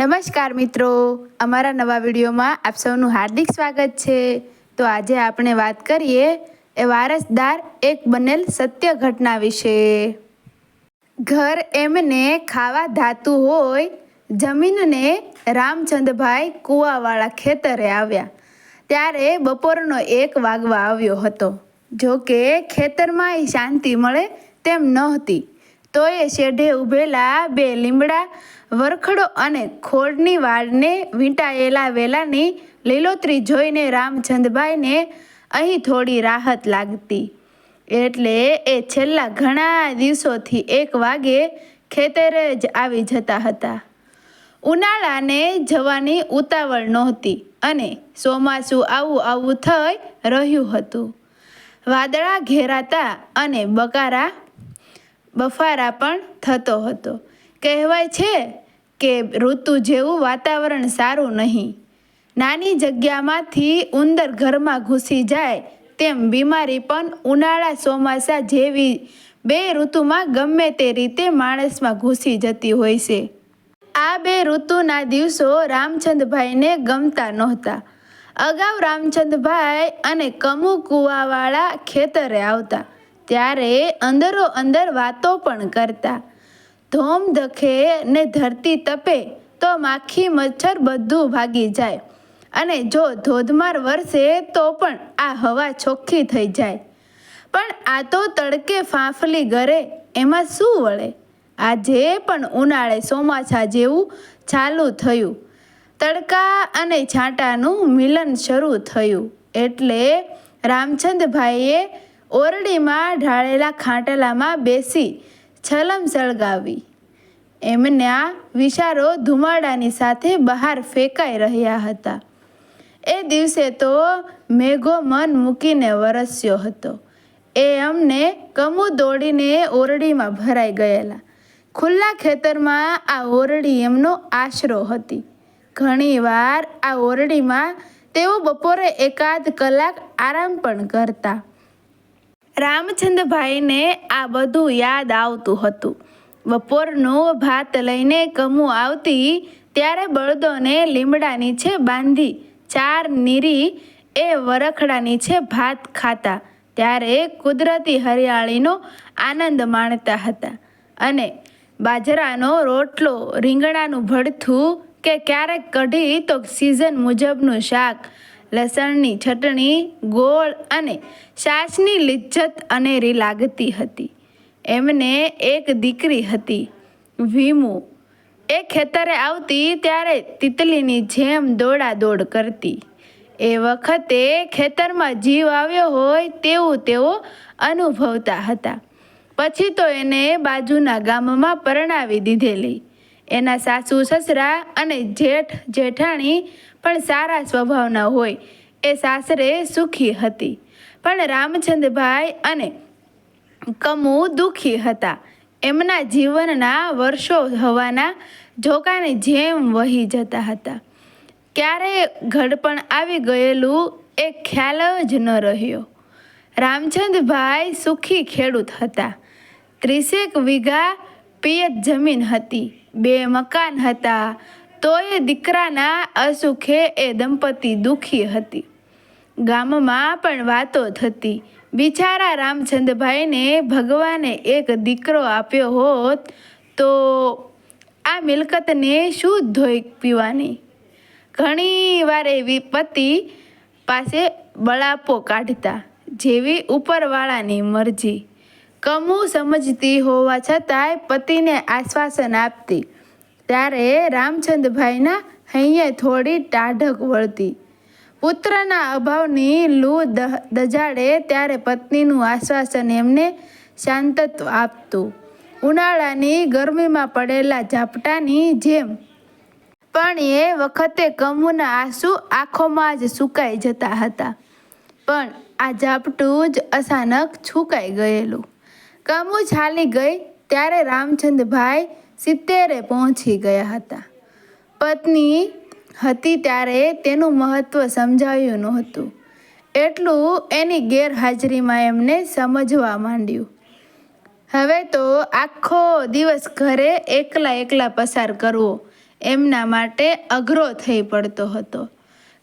નમસ્કાર મિત્રો. અમારા નવા વિડીયોમાં આપ સૌનું હાર્દિક સ્વાગત છે. તો આજે આપણે વાત કરીએ એ વારસદાર એક બનેલ સત્ય ઘટના વિશે. ઘર એમને ખાવા ધાતું હોય, જમીનને રામચંદભાઈ કૂવાવાળા ખેતરે આવ્યા. ત્યારે બપોરનો એક વાગવા આવ્યો હતો. જો કે ખેતરમાં શાંતિ મળે તેમ નહોતી. તો એ શેઢે ઉભેલા બે લીમડા, વરખડો અને ખોડની વાળને વીંટાયેલા વેલાની લીલોતરી જોઈને રામચંદભાઈને અહીં થોડી રાહત લાગતી. એટલે એ છેલ્લા ઘણા દિવસોથી એક વાગે ખેતરે જ આવી જતા હતા. ઉનાળાને જવાની ઉતાવળ નહોતી અને ચોમાસું આવું આવું થઈ રહ્યું હતું. વાદળા ઘેરાતા અને બકારા બફારા પણ થતો હતો. કહેવાય છે કે ઋતુ જેવું વાતાવરણ સારું નહીં. નાની જગ્યામાંથી ઉંદર ઘરમાં ઘૂસી જાય તેમ બીમારી પણ ઉનાળા ચોમાસા જેવી બે ઋતુમાં ગમે તે રીતે માણસમાં ઘૂસી જતી હોય છે. આ બે ઋતુના દિવસો રામચંદભાઈને ગમતા નહોતા. અગાઉ રામચંદભાઈ અને કમુ કુવાવાળા ખેતરે આવતા. ત્યારે અંદરો અંદર વાતો પણ કરતા. ધોમ ધખે ને ધરતી તપે તો માખી મચ્છર બધું ભાગી જાય. અને જો ધોધમાર વરસે તો પણ આ હવા ચોખ્ખી થઈ જાય. પણ આ તો તડકે ફાંફલી ગરે, એમાં શું વળે? આજે પણ ઉનાળે ચોમાસા જેવું ચાલુ થયું. તડકા અને છાંટાનું મિલન શરૂ થયું. એટલે રામચંદભાઈએ ઓરડીમાં ઢાળેલા ખાંટલામાં બેસી છલમ સળગાવી. એમના વિચારો ધુમાડાની સાથે બહાર ફેંકાઈ રહ્યા હતા. એ દિવસે તો મેઘો મન મૂકીને વરસ્યો હતો. એ અમને કમુ દોડીને ઓરડીમાં ભરાઈ ગયેલા. ખુલ્લા ખેતરમાં આ ઓરડી એમનો આશરો હતી. ઘણીવાર આ ઓરડીમાં તેઓ બપોરે એકાદ કલાક આરામ પણ કરતા. રામચંદ્રભાઈને આ બધું યાદ આવતું હતું. બપોરનું ભાત લઈને કમુ આવતી ત્યારે બળદોને લીમડા નીચે બાંધી, ચાર નીરી એ વરખડા નીચે ભાત ખાતા. ત્યારે કુદરતી હરિયાળીનો આનંદ માણતા હતા અને બાજરાનો રોટલો રીંગણાનું ભડથું કે ક્યારેક કઢી તો સિઝન મુજબનું શાક લસણની ચટણી, ગોળ અને સાસની લિજ્જત અનેરી લાગતી હતી. એમને એક દીકરી હતી, વીમુ. એ ખેતરે આવતી ત્યારે તિતલીની જેમ દોડાદોડ કરતી. એ વખતે ખેતરમાં જીવ આવ્યો હોય તેવું તેઓ અનુભવતા હતા. પછી તો એને બાજુના ગામમાં પરણાવી દીધેલી. એના સાસુ, સસરા અને જેઠ, જેઠાણી પણ સારા સ્વભાવના હોય, એ સાસરે સુખી હતી. પણ રામચંદ્રભાઈ અને કમુ દુઃખી હતા. એમના જીવનના વર્ષો હવાના ઝોકાની જેમ વહી જતા હતા. ક્યારે ઘડપણ આવી ગયેલું એ ખ્યાલ જ ન રહ્યો. રામચંદભાઈ સુખી ખેડૂત હતા. ત્રીસેક વીઘા પિયત જમીન હતી. બે મકાન હતા. તોય દીકરાના અસુખે એ દંપતી દુઃખી હતી. ગામમાં પણ વાતો થતી. બિચારા રામચંદ્રભાઈને ભગવાને એક દીકરો આપ્યો હોત તો આ મિલકતને શું ધોઈ પીવાની? ઘણી વાર એવી પતિ પાસે બળાપો કાઢતા, જેવી ઉપરવાળાની મરજી. કમુ સમજતી હોવા છતાંય પતિને આશ્વાસન આપતી. ત્યારે રામચંદ્રભાઈના હૈયે થોડી ટાઢક વળતી. પુત્રના અભાવની લૂ દજાડે ત્યારે પત્નીનું આશ્વાસન એમને શાંતત્વ આપતું. ઉનાળાની ગરમીમાં પડેલા ઝાપટાની જેમ. પણ એ વખતે કમુના આંસુ આંખોમાં જ સુકાઈ જતા હતા. પણ આ ઝાપટું જ અચાનક છુકાઈ ગયેલું. કમુ છાલી ગઈ ત્યારે રામચંદ્રભાઈ સિત્તેરે પહોંચી ગયા હતા. પત્ની હતી ત્યારે તેનું મહત્ત્વ સમજાયું નહોતું. એટલું એની ગેરહાજરીમાં એમને સમજવા માંડ્યું. હવે તો આખો દિવસ ઘરે એકલા એકલા પસાર કરવો એમના માટે અઘરો થઈ પડતો હતો.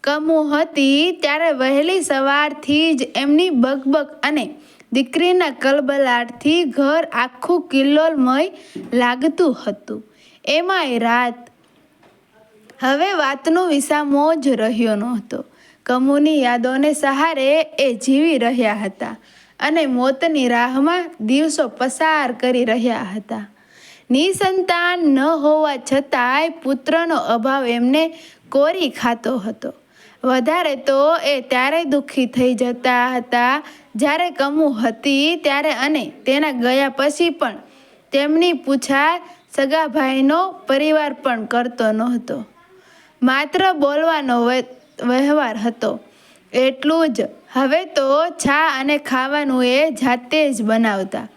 કમુ હતી ત્યારે વહેલી સવારથી જ એમની બકબક અને દીકરીના કલબલાટથી ઘર આખું કિલ્લોલમય લાગતું હતું. એમાંય રાત હવે વાતનો વિસામો જ રહ્યો નહોતો. કમુની યાદોને સહારે એ જીવી રહ્યા હતા અને મોતની રાહમાં દિવસો પસાર કરી રહ્યા હતા. નિસંતાન ન હોવા છતાંય પુત્રનો અભાવ એમને કોરી ખાતો હતો. વધારે તો એ ત્યારે દુઃખી થઈ જતા હતા જ્યારે કમુ હતી ત્યારે અને તેના ગયા પછી પણ તેમની પૂછા સગાભાઈનો પરિવાર પણ કરતો નહોતો. માત્ર બોલવાનો વ્ય- વ્યવહાર હતો. એટલું જ. હવે તો ચા અને ખાવાનું એ જાતે જ બનાવતા.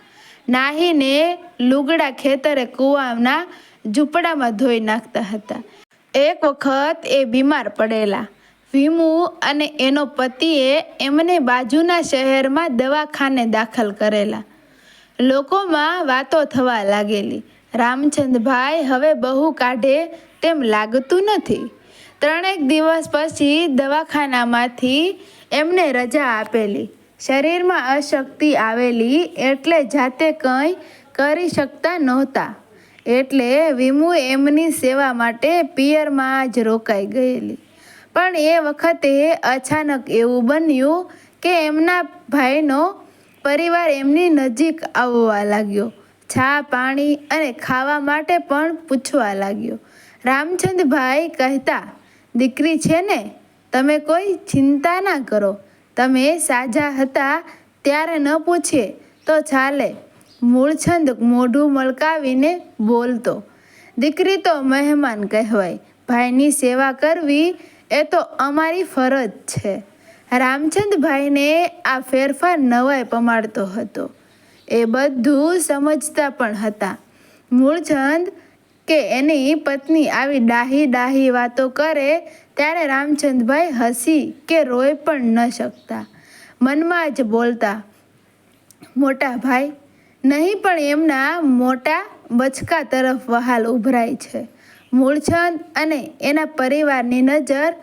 નાહીને લુગડા ખેતરે કૂવાના ઝૂંપડામાં ધોઈ નાખતા હતા. એક વખત એ બીમાર પડેલા. ભીમુ અને એનો પતિએ એમને બાજુના શહેરમાં દવાખાને દાખલ કરેલા. લોકોમાં વાતો થવા લાગેલી. રામચંદભાઈ હવે બહુ કાઢે તેમ લાગતું નથી. ત્રણેક દિવસ પછી દવાખાનામાંથી એમને રજા આપેલી. શરીરમાં અશક્તિ આવેલી એટલે જાતે કંઈ કરી શકતા નહોતા. એટલે વિમુ એમની સેવા માટે પિયરમાં જ રોકાઈ ગયેલી. પણ એ વખતે અચાનક એવું બન્યું કે એમના ભાઈનો પરિવાર એમની નજીક આવવા લાગ્યો. ચા, પાણી અને ખાવા માટે પણ પૂછવા લાગ્યો. રામચંદભાઈ કહેતા, દીકરી છે ને? તમે કોઈ ચિંતા ના કરો. તમે સાજા હતા ત્યારે ન પૂછીએ તો ચાલે. મૂળછંદ મોઢું મળકાવીને બોલતો, દીકરી તો મહેમાન કહેવાય. ભાઈની સેવા કરવી એ તો અમારી ફરજ છે. રામચંદભાઈને આ ફેરફાર નવાય પમાડતો હતો. એ બધું સમજતા પણ હતા. મૂળચંદ કે એની પત્ની આવી ડાહી ડાહી વાતો કરે ત્યારે રામચંદભાઈ હસી કે રોય પણ ન શકતા. મનમાં જ બોલતા, મોટા ભાઈ, નહીં પણ એમના મોટા બચકા તરફ વહાલ ઉભરાય છે. મૂળચંદ અને એના પરિવારની નજર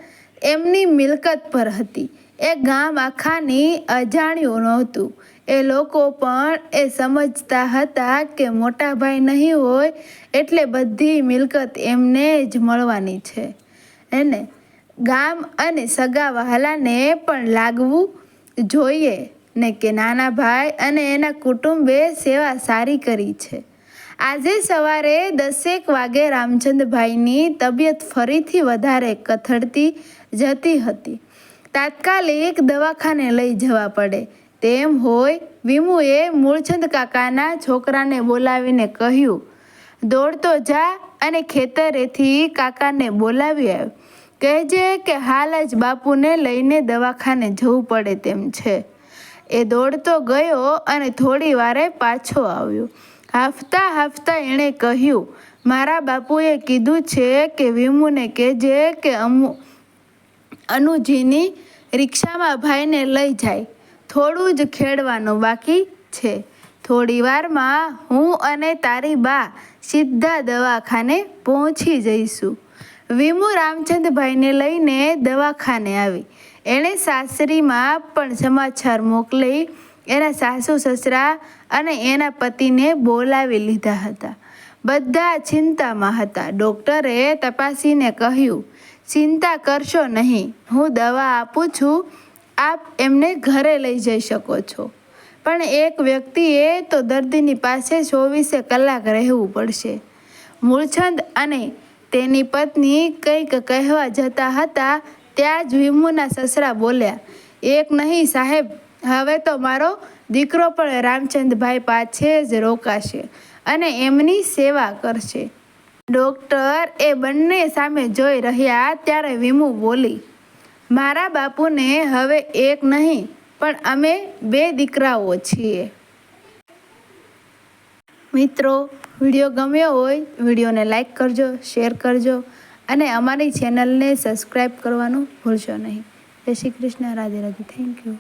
એમની મિલકત પર હતી. એ ગામ આખાની અજાણ્યું નહોતું. એ લોકો પણ એ સમજતા હતા કે મોટા ભાઈ નહીં હોય એટલે બધી મિલકત એમને જ મળવાની છે. એને ગામ અને સગા વહાલાને પણ લાગવું જોઈએ ને કે નાના ભાઈ અને એના કુટુંબે સેવા સારી કરી છે. આજે સવારે દસેક વાગે રામચંદભાઈની તબિયત ફરીથી વધારે કથળતી જતી હતી. તાત્કાલિક દવાખાને લઈ જવા પડે. તેમ હોય, વિમુએ મૂળચંદ કાકાના છોકરાને બોલાવીને કહ્યું, દોડતો જા અને ખેતરેથી કાકાને બોલાવી આવ્યો કહેજે કે હાલ જ બાપુને લઈને દવાખાને જવું પડે તેમ છે. એ દોડતો ગયો અને થોડી વારે પાછો આવ્યો. હાફતા હાફતા એણે કહ્યું, મારા બાપુએ કીધું છે કે વિમુને કહેજે કે અમુ, અનુજીની રિક્ષામાં ભાઈને લઈ જાય. થોડું જ ખેડવાનું બાકી છે. થોડી વારમાં હું અને તારી બા સીધા દવાખાને પહોંચી જઈશું. વિમુ રામચંદભાઈને લઈને દવાખાને આવી. એણે સાસરીમાં પણ સમાચાર મોકલી એના સાસુ સસરા અને એના પતિને બોલાવી લીધા હતા. બધા ચિંતામાં હતા. ડૉક્ટરે તપાસીને કહ્યું, ચિંતા કરશો નહીં. હું દવા આપું છું. આપ એમને ઘરે લઈ જઈ શકો છો. પણ એક વ્યક્તિએ તો દર્દીની પાસે ચોવીસે કલાક રહેવું પડશે. મૂળછંદ અને તેની પત્ની કંઈક કહેવા જતા હતા, ત્યાં જ વિમુના સસરા બોલ્યા, એક નહીં સાહેબ હવે તો મારો દીકરો પણ રામચંદભાઈ પાછે જ રોકાશે અને એમની સેવા કરશે. ડૉક્ટર એ બંને સામે જોઈ રહ્યા ત્યારે વિમુ બોલી, મારા બાપુને હવે એક નહીં, પણ અમે બે દીકરાઓ છીએ. મિત્રો, વીડિયો ગમ્યો હોય, વિડીયોને લાઇક કરજો, શેર કરજો અને અમારી ચેનલને સબસ્ક્રાઈબ કરવાનું ભૂલશો નહીં. જય શ્રી કૃષ્ણ, રાધે રાધે. Thank you.